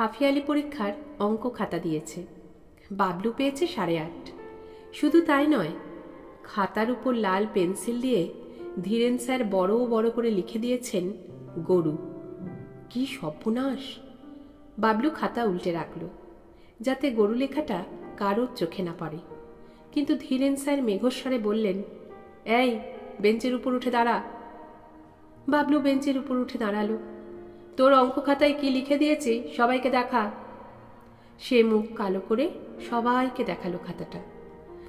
হাফিয়ালি পরীক্ষার অঙ্ক খাতা দিয়েছে। বাবলু পেয়েছে সাড়ে আট। শুধু তাই নয়, খাতার উপর লাল পেন্সিল দিয়ে ধীরেন স্যার বড় বড় করে লিখে দিয়েছেন, গরু। কি সর্বনাশ! বাবলু খাতা উল্টে রাখল, যাতে গরু লেখাটা কারোর চোখে না পড়ে। কিন্তু ধীরেন স্যার মেঘস্বরে বললেন, এই, বেঞ্চের উপর উঠে দাঁড়া। বাবলু বেঞ্চের উপর উঠে দাঁড়াল। তোর অঙ্ক খাতায় কি লিখে দিয়েছি? সবাইকে দেখা। সে মুখ কালো করে সবাইকে দেখাল খাতাটা।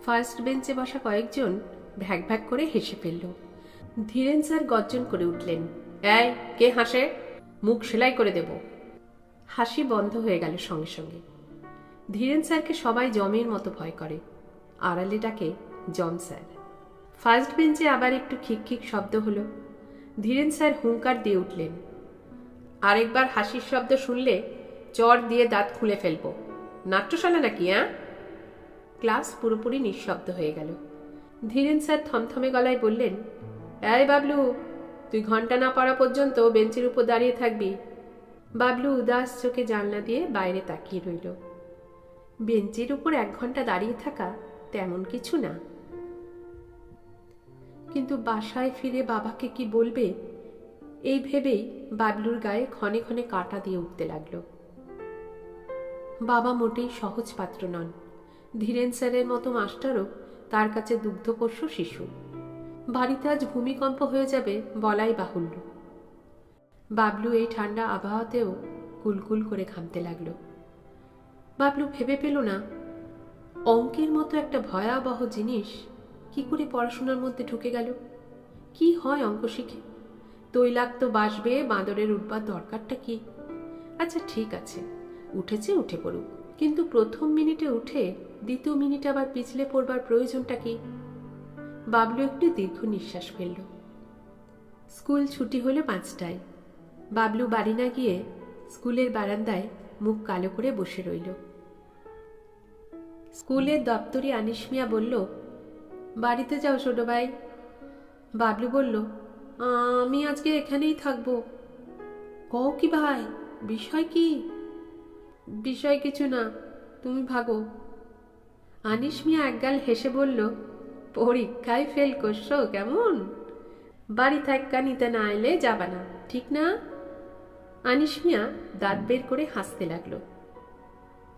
ফার্স্ট বেঞ্চে বসা কয়েকজন ভ্যাক ভ্যাক করে হেসে ফেলল। ধীরেন স্যার গর্জন করে উঠলেন। এই, কে হাসে? মুখ সেলাই করে দেব। হাসি বন্ধ হয়ে গেল সঙ্গে সঙ্গে। ধীরেন স্যারকে সবাই জমের মতো ভয় করে। আড়ালে ডাকে জম স্যার। ফার্স্ট বেঞ্চে আবার একটু খিক খিক শব্দ হলো। ধীরেন স্যার হুঙ্কার দিয়ে উঠলেন। আরেকবার হাসির শব্দ শুনলে চর দিয়ে দাঁত খুলে ফেলব। নাট্যশালা নাকি হ্যাঁ ক্লাস পুরোপুরি নিঃশব্দ হয়ে গেল। ধীরেন স্যার থমথমে গলায় বললেন, এই বাবলু, তুই ঘণ্টা না পড়া পর্যন্ত বেঞ্চের উপর দাঁড়িয়ে থাকবি। বাবলু উদাস চোখে জানলা দিয়ে বাইরে তাকিয়ে রইল। বেঞ্চের উপর এক ঘণ্টা দাঁড়িয়ে থাকা তেমন কিছু না। কিন্তু বাসায় ফিরে বাবাকে কি বলবে এই ভেবেই বাবলুর গায়ে ক্ষণে ক্ষণে কাটা দিয়ে উঠতে লাগল। বাবা মোটেই সহজ পাত্র নন। ধীরেন স্যারের মতো মাস্টারও তার কাছে দুগ্ধপোষ্য শিশু। বাড়িতে আজ ভূমিকম্প হয়ে যাবে বলাই বাহুল্য। বাবলু এই ঠান্ডা আবহাওয়াতেও কুলকুল করে ঘামতে লাগল। বাবলু ভেবে পেল না, অঙ্কের মতো একটা ভয়াবহ জিনিস কি করে পড়াশোনার মধ্যে ঢুকে গেল? কি হয় অঙ্ক শিখে? তৈলাক্ত বাসবে বাঁদরের উঠবার দরকারটা কি? আচ্ছা ঠিক আছে। উঠেছে, উঠে পড়ুক। কিন্তু প্রথম মিনিটে উঠে দ্বিতীয় মিনিটে আবার পিছলে পড়বার প্রয়োজনটা কি? বাবলু একটু দীর্ঘ নিঃশ্বাস ফেলল। স্কুল ছুটি হলো পাঁচটায়। বাবলু বাড়ি না গিয়ে স্কুলের বারান্দায় মুখ কালো করে বসে রইল। স্কুলের দপ্তরি আনিস মিয়া বলল, বাড়িতে যাও ছোট ভাই। বাবলু বলল আমি আজকে এখানেই থাকব। কও কি ভাই, বিষয় কি? বিষয় কিছু না, তুমি ভাগো। আনিস মিয়া একগাল হেসে বলল, পরীক্ষায় ফেল করছ, কেমন? বাড়ি থাক্কা নিতে না এলে যাবা না, ঠিক না? আনিস মিয়া দাঁত বের করে হাসতে লাগল।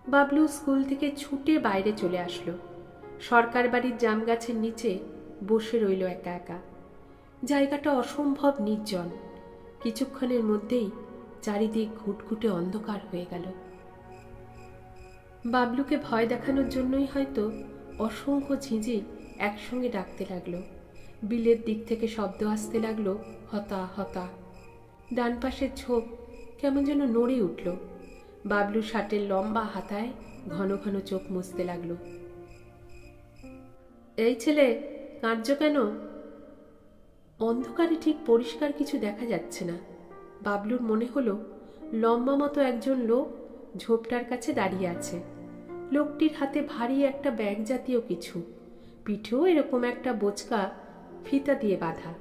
বাবলু স্কুল থেকে ছুটে বাইরে চলে আসলো। সরকার বাড়ির জাম গাছের নিচে বসে রইল একা একা। জায়গাটা অসম্ভব নির্জন। কিছুক্ষণের মধ্যেই চারিদিক ঘুটঘুটে অন্ধকার হয়ে গেল। বাবলুকে ভয় দেখানোর জন্যই হয়তো অসংখ্য ঝিঁঝি একসঙ্গে ডাকতে লাগল। বিলের দিক থেকে শব্দ আসতে লাগল, হতা হতা। ডান পাশের ঝোপ কেমন যেন নড়ে উঠল। বাবলু শার্টের লম্বা হাতায় ঘন ঘন চোখ মুছতে লাগল। এই ছেলে কার্য কেন? অন্ধকারে ঠিক পরিষ্কার কিছু দেখা যাচ্ছে না। বাবলুর মনে হলো, লম্বা মতো একজন লোক ঝোপটার কাছে দাঁড়িয়ে আছে। লোকটির হাতে ভারী একটা ব্যাগ জাতীয় কিছু, পিঠেও এরকম একটা বোচকা, ফিতা দিয়ে বাঁধা।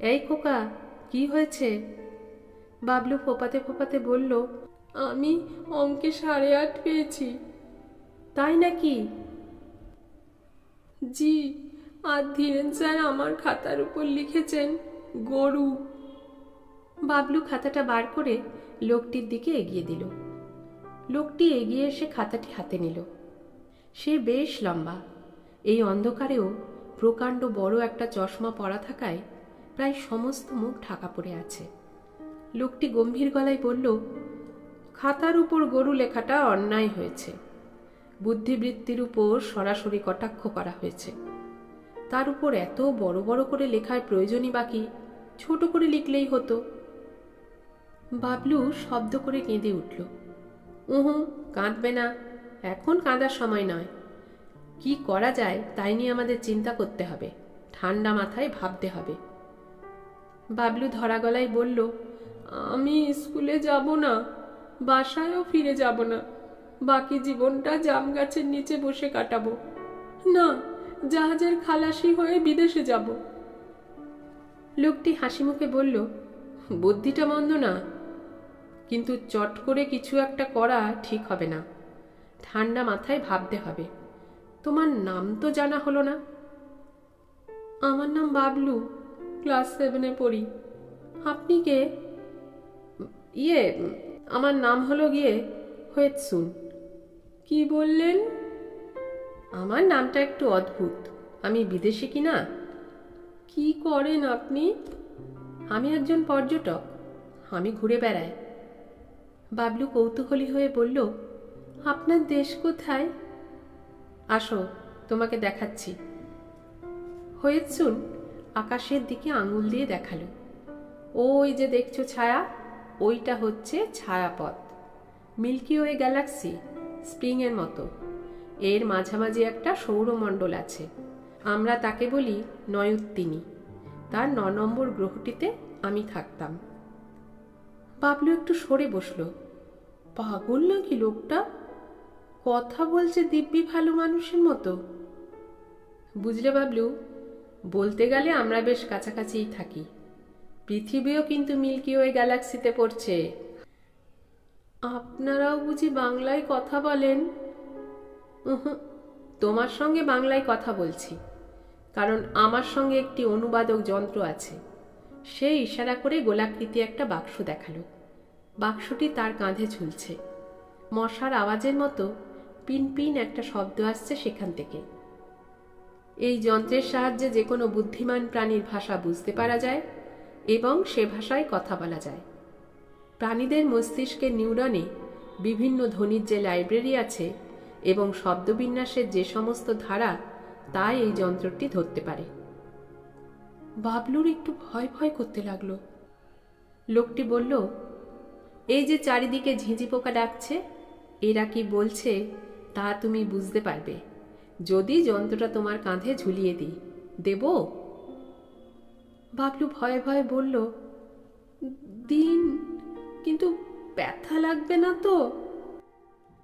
এই খোকা, কি হয়েছে? বাবলু ফোপাতে ফোপাতে বলল, আমি অঙ্কে সাড়ে আট পেয়েছি। তাই নাকি? জি। আর ধীরেন স্যার আমার খাতার উপর লিখেছেন, গরু। বাবলু খাতাটা বার করে লোকটির দিকে এগিয়ে দিল। লোকটি এগিয়ে এসে খাতাটি হাতে নিল। সে বেশ লম্বা। এই অন্ধকারেও প্রকাণ্ড বড় একটা চশমা পরা থাকায় প্রায় সমস্ত মুখ ঢাকা পড়ে আছে। লোকটি গম্ভীর গলায় বলল, খাতার উপর গরু লেখাটা অন্যায় হয়েছে। বুদ্ধিবৃত্তির উপর সরাসরি কটাক্ষ করা হয়েছে। তার উপর এত বড় বড় করে লেখার প্রয়োজনই বাকি, ছোট করে লিখলেই হতো। বাবলু শব্দ করে কেঁদে উঠল। উহু, কাঁদবে না, এখন কাঁদার সময় নয়। কি করা যায় তাই নিয়ে আমাদের চিন্তা করতে হবে, ঠান্ডা মাথায় ভাবতে হবে। বাবলু ধরা গলায় বলল, আমি স্কুলে যাব না, বাসায়ও ফিরে যাব না, বাকি জীবনটা জাম গাছের নিচে বসে কাটাবো। না জাহাজের খালাসি হয়ে বিদেশে যাব। লোকটি হাসি মুখে বলল, বুদ্ধিটা মন্দ না। কিন্তু চট করে কিছু একটা করা ঠিক হবে না। ঠান্ডা মাথায় ভাবতে হবে। তোমার নাম তো জানা হলো না। আমার নাম বাবলু, ক্লাস সেভেনে পড়ি। আপনি কে? ইয়ে আমার নাম হলো গিয়ে হয়েৎসুন কি বললেন? আমার নামটা একটু অদ্ভুত। আমি বিদেশি কি না? কি করেন আপনি? আমি একজন পর্যটক। আমি ঘুরে বেড়াই। বাবলু কৌতূহলী হয়ে বলল, আপনার দেশ কোথায়? আসো, তোমাকে দেখাচ্ছি। হয়েছুন আকাশের দিকে আঙুল দিয়ে দেখাল। ওই যে দেখছ ছায়া, ওইটা হচ্ছে ছায়াপথ। মিল্কি ওয়ে গ্যালাক্সি স্প্রিংয়ের মতো। এর মাঝামাঝি একটা সৌরমণ্ডল আছে। আমরা তাকে বলি নয়োত্তিনী। তার ন নম্বর গ্রহটিতে আমি থাকতাম। বাবলু একটু সরে বসল। পাগল নাকি লোকটা? কথা বলছে দিব্যি ভালো মানুষের মতো। বুঝলে বাবলু, বলতে গেলে আমরা বেশ কাছাকাছিই থাকি। পৃথিবীও কিন্তু মিল্কি ওয়ে গ্যালাক্সিতে পড়ছে। আপনারাও বুঝি বাংলায় কথা বলেন? তোমার সঙ্গে বাংলায় কথা বলছি, কারণ আমার সঙ্গে একটি অনুবাদক যন্ত্র আছে। সে ইশারা করে গোলাকৃতি একটা বাক্স দেখাল। বাক্সটি তার কাঁধে ঝুলছে। মশার আওয়াজের মতো পিন পিন একটা শব্দ আসছে সেখান থেকে। এই যন্ত্রের সাহায্যে যে কোনো বুদ্ধিমান প্রাণীর ভাষা বুঝতে পারা যায় এবং সে ভাষায় কথা বলা যায়। প্রাণীদের মস্তিষ্কের নিউরনে বিভিন্ন ধ্বনির যে লাইব্রেরি আছে এবং শব্দবিন্যাসের যে সমস্ত ধারা তা এই যন্ত্রটি ধরতে পারে। বাবলুর একটু ভয় ভয় করতে লাগল। লোকটি বলল এই যে চারিদিকে ঝিঁঝি পোকা ডাকছে এরা কি বলছে তা তুমি বুঝতে পারবে। যদি যন্ত্রটা তোমার কাঁধে ঝুলিয়ে দিই দেব? বাবলু ভয়ে ভয়ে বলল দিন কিন্তু ব্যথা লাগবে না তো?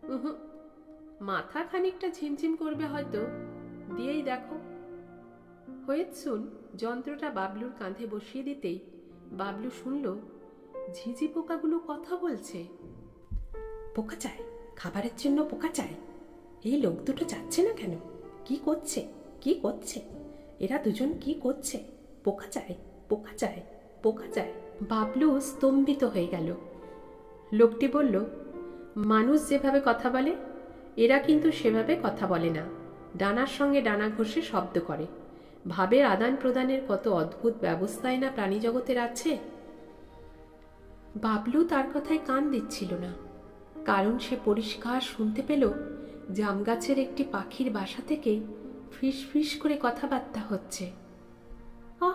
উহুঁ, মাথা খানিকটা ঝিমঝিম করবে হয়তো। দিয়েই দেখো। হয়েছুন যন্ত্রটা বাবলুর কাঁধে বসিয়ে দিতেই বাবলু শুনল ঝিঝি পোকাগুলো কথা বলছে। পোকা চায়? খাবারের জন্য পোকা চায়? এই লোক দুটো যাচ্ছে না কেন? কি করছে? কি করছে? এরা দুজন কি করছে? পোকা চায় পোকা চায় পোকা চায়। বাবলু স্তম্ভিত হয়ে গেল। লোকটি বলল মানুষ যেভাবে কথা বলে এরা কিন্তু সেভাবে কথা বলে না। ডানার সঙ্গে ডানা ঘষে শব্দ করে। ভাবের আদান প্রদানের কত অদ্ভুত ব্যবস্থাই না প্রাণী জগতের আছে? বাবলু তার কথায় কান দিচ্ছিল না। কারণ সে পরিষ্কার শুনতে পেল জাম গাছের একটি পাখির বাসা থেকে ফিস ফিস করে কথাবার্তা হচ্ছে। আহ,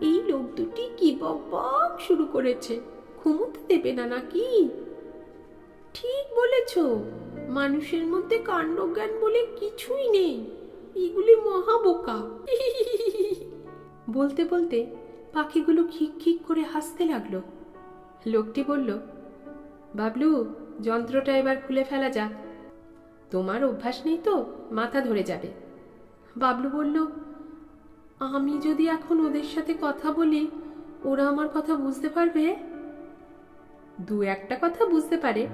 এই লোক দুটি কি বক শুরু করেছে? ঘুমোতে দেবে না নাকি? ঠিক বলেছ। মানুষের মধ্যে কাণ্ডজ্ঞান বলে কিছুই নেই। এগুলি মহাবোকা। বলতে বলতে পাখিগুলো খিক খিক করে হাসতে লাগল। লোকটি বলল, বাবলু, যন্ত্রটা এবার খুলে ফেলা যাক। তোমার অভ্যাস নেই তো, মাথা ধরে যাবে। বাবলু বলল, আমি যদি এখন ওদের সাথে কথা বলি, ওরা আমার কথা বুঝতে পারবে? দু একটা কথা বুঝতে পারে।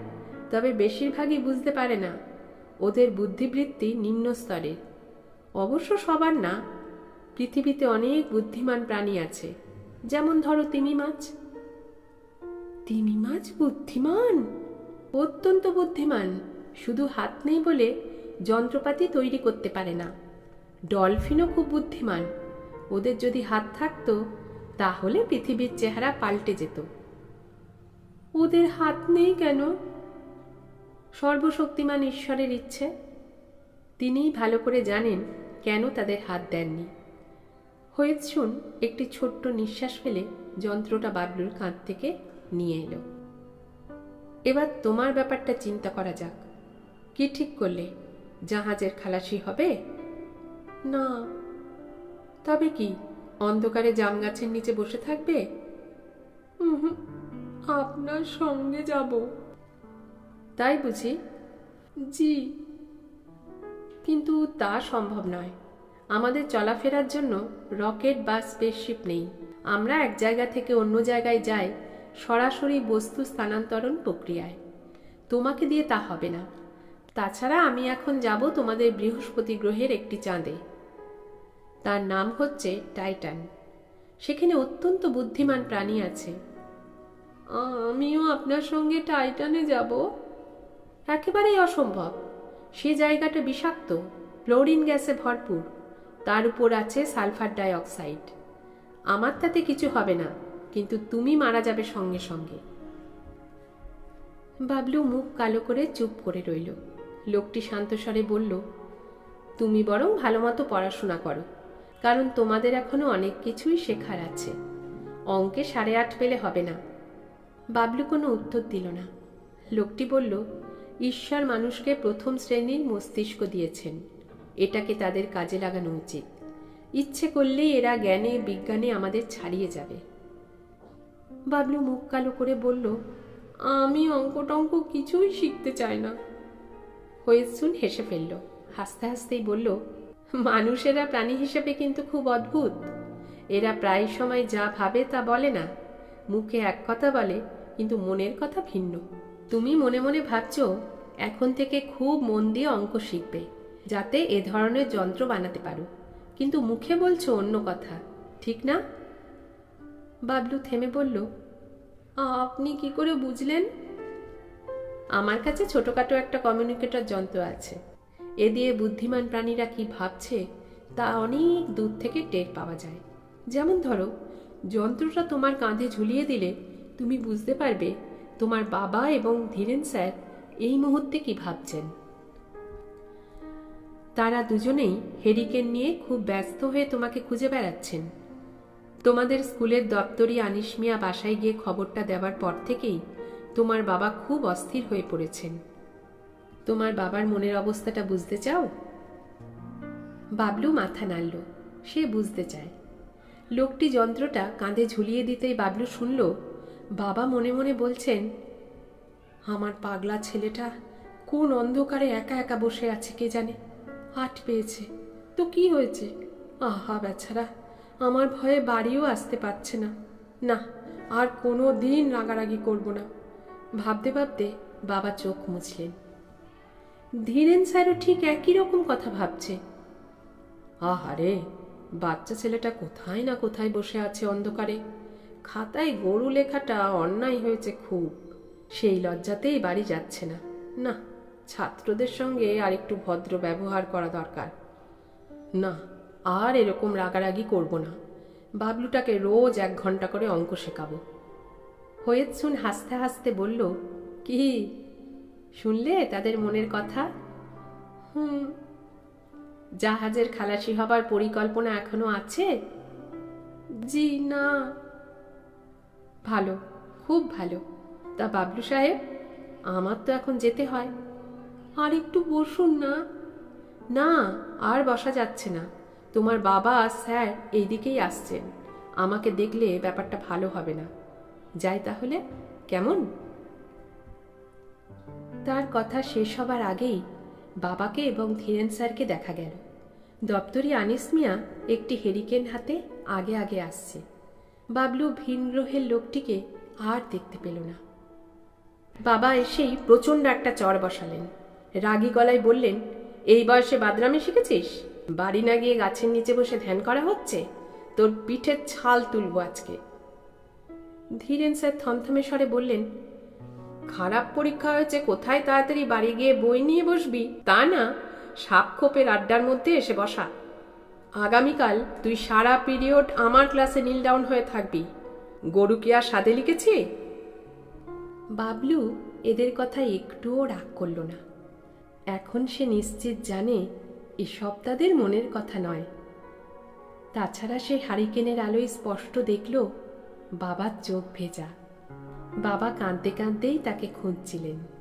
তবে বেশিরভাগই বুঝতে পারে না। ওদের বুদ্ধিবৃত্তি নিম্ন স্তরের অবশ্য সবার না। পৃথিবীতে অনেক বুদ্ধিমান প্রাণী আছে। যেমন ধরো তিমি মাছ। তিমি মাছ বুদ্ধিমান? অত্যন্ত বুদ্ধিমান। শুধু হাত নেই বলে যন্ত্রপাতি তৈরি করতে পারে না। ডলফিনও খুব বুদ্ধিমান। ওদের যদি হাত থাকতো, তাহলে পৃথিবীর চেহারা পাল্টে যেত। ওদের হাত নেই কেন? সর্বশক্তিমান ঈশ্বরের ইচ্ছে। তিনিই ভালো করে জানেন কেন তাদের হাত দেননি। হয়েছুন একটি ছোট্ট নিঃশ্বাস ফেলে যন্ত্রটা বাবলুর কাঁধ থেকে নিয়ে এলো। এবার তোমার ব্যাপারটা চিন্তা করা যাক। কি ঠিক করলে? জাহাজের খালাসি হবে? না। তবে কি, অন্ধকারে জাম গাছের নিচে বসে থাকবে? আপনার সঙ্গে যাব। তাই বুঝি? জি। কিন্তু তা সম্ভব নয়। আমাদের চলাফেরার জন্য রকেট বা স্পেসশিপ নেই। আমরা এক জায়গা থেকে অন্য জায়গায় যাই সরাসরি বস্তু স্থানান্তরণ প্রক্রিয়ায়। তোমাকে দিয়ে তা হবে না। তাছাড়া আমি এখন যাব তোমাদের বৃহস্পতি গ্রহের একটি চাঁদে। তার নাম হচ্ছে টাইটান। সেখানে অত্যন্ত বুদ্ধিমান প্রাণী আছে। আমিও আপনার সঙ্গে টাইটানে যাব। একেবারেই অসম্ভব। সে জায়গাটা বিষাক্ত ক্লোরিন গ্যাসে ভরপুর, তার উপর আছে সালফার ডাই অক্সাইড আমার তাতে কিছু হবে না, কিন্তু তুমি মারা যাবে সঙ্গে সঙ্গে। বাবলু মুখ কালো করে চুপ করে রইল। লোকটি শান্তস্বরে বলল, তুমি বরং ভালো মতো পড়াশোনা করো, কারণ তোমাদের এখনও অনেক কিছুই শেখার আছে। অঙ্কে সাড়ে আট পেলে হবে না। বাবলু কোনো উত্তর দিল না। লোকটি বলল ঈশ্বর মানুষকে প্রথম শ্রেণির মস্তিষ্ক দিয়েছেন। এটাকে তাদের কাজে লাগানো উচিত। ইচ্ছে করলেই এরা জ্ঞানে, বিজ্ঞানে আমাদের ছাড়িয়ে যাবে। বাবলু মুখ কালো করে বলল, আমি অঙ্ক টঙ্ক কিছুই শিখতে চাই না। হয়েসুন হেসে ফেলল। হাসতে হাসতেই বলল, মানুষেরা প্রাণী হিসেবে কিন্তু খুব অদ্ভুত। এরা প্রায় সময় যা ভাবে তা বলে না। মুখে এক কথা বলে, কিন্তু মনের কথা ভিন্ন। তুমি মনে মনে ভাবছ, এখন থেকে খুব মন দিয়ে অঙ্ক শিখবে, যাতে এ ধরনের যন্ত্র বানাতে পারো। কিন্তু মুখে বলছো অন্য কথা, ঠিক না? বাবলু থেমে বলল, আপনি কি করে বুঝলেন? আমার কাছে ছোটখাটো একটা কমিউনিকেটর যন্ত্র আছে। এ দিয়ে বুদ্ধিমান প্রাণীরা কি ভাবছে, তা অনেক দূর থেকে টের পাওয়া যায়। যেমন ধরো, যন্ত্রটা তোমার কাঁধে ঝুলিয়ে দিলে তুমি বুঝতে পারবে তোমার বাবা এবং ধীরেন স্যার এই মুহূর্তে কি ভাবছেন? তারা দুজনেই হেরিকেন নিয়ে খুব ব্যস্ত হয়ে তোমাকে খুঁজে বেড়াচ্ছেন। তোমাদের স্কুলের দপ্তরি আনিস মিয়া বাসায় গিয়ে খবরটা দেওয়ার পর থেকেই তোমার বাবা খুব অস্থির হয়ে পড়েছেন। তোমার বাবার মনের অবস্থাটা বুঝতে চাও? বাবলু মাথা নাড়ল, সে বুঝতে চায়। লোকটি যন্ত্রটা কাঁধে ঝুলিয়ে দিতেই বাবলু শুনল বাবা মনে মনে বলছেন, আমার পাগলা ছেলেটা কোন অন্ধকারে একা একা বসে আছে কে জানে? হাট পেয়েছে। তো কি হয়েছে? আহা বেচারা, আমার ভয়ে বাড়িও আসতে পারছে না। না, আর কোনো দিন রাগারাগি করব না। ভাবতে ভাবতে বাবা চোখ মুছলেন। ধীরেন স্যারও ঠিক একই রকম কথা ভাবছে। আহারে, বাচ্চা ছেলেটা কোথায় না কোথায় বসে আছে অন্ধকারে? খাতায় গরু লেখাটা অন্যায় হয়েছে খুব। সেই লজ্জাতেই বাড়ি যাচ্ছে না। না, ছাত্রদের সঙ্গে আর একটু ভদ্র ব্যবহার করা দরকার। না, আর এরকম রাগারাগি করব না। বাবলুটাকে রোজ এক ঘণ্টা করে অঙ্ক শেখাবো। হয়েছুন হাসতে হাসতে বলল, কি? শুনলে তাদের মনের কথা? হুম। জাহাজের খালাসি হবার পরিকল্পনা এখনও আছে? জি, না। ভালো, খুব ভালো। তা বাবলু সাহেব, আমার তো এখন যেতে হয়। আর একটু বসুন না। না, আর বসা যাচ্ছে না। তোমার বাবা আর স্যার এইদিকেই আসছেন। আমাকে দেখলে ব্যাপারটা ভালো হবে না। যাই তাহলে, কেমন? তার কথা শেষ হবার আগেই বাবাকে এবং ধীরেন স্যারকে দেখা গেল। দপ্তরি আনিস মিয়া একটি হেরিকেন হাতে আগে আগে আসছে। বাবলু ভিন গ্রহের লোকটিকে আর দেখতে পেল না। বাবা এসেই প্রচণ্ড একটা চর বসালেন। রাগী গলায় বললেন, এই বয়সে বাদরামে শিখেছিস? বাড়ি না গিয়ে গাছের নিচে বসে ধ্যান করা হচ্ছে? তোর পিঠের ছাল তুলবো আজকে। ধীরেন স্যার থমথমে স্বরে বললেন, খারাপ পরীক্ষা হয়েছে, কোথায় তাড়াতাড়ি বাড়ি গিয়ে বই নিয়ে বসবি? তা না সাপ খোপের আড্ডার মধ্যে এসে বসা। আগামীকাল তুই সারা পিরিয়ড আমার ক্লাসে নীল ডাউন হয়ে থাকবি। গরু কি আর সাদে লিখেছি? বাবলু, এদের কথা একটুও রাগ করল না। এখন সে নিশ্চিত জানে, এসব তাদের মনের কথা নয়। তাছাড়া সে হারিকেনের আলোয় স্পষ্ট দেখল, বাবার চোখ ভেজা। বাবা কাঁদতে কাঁদতেই তাকে খুঁজছিলেন।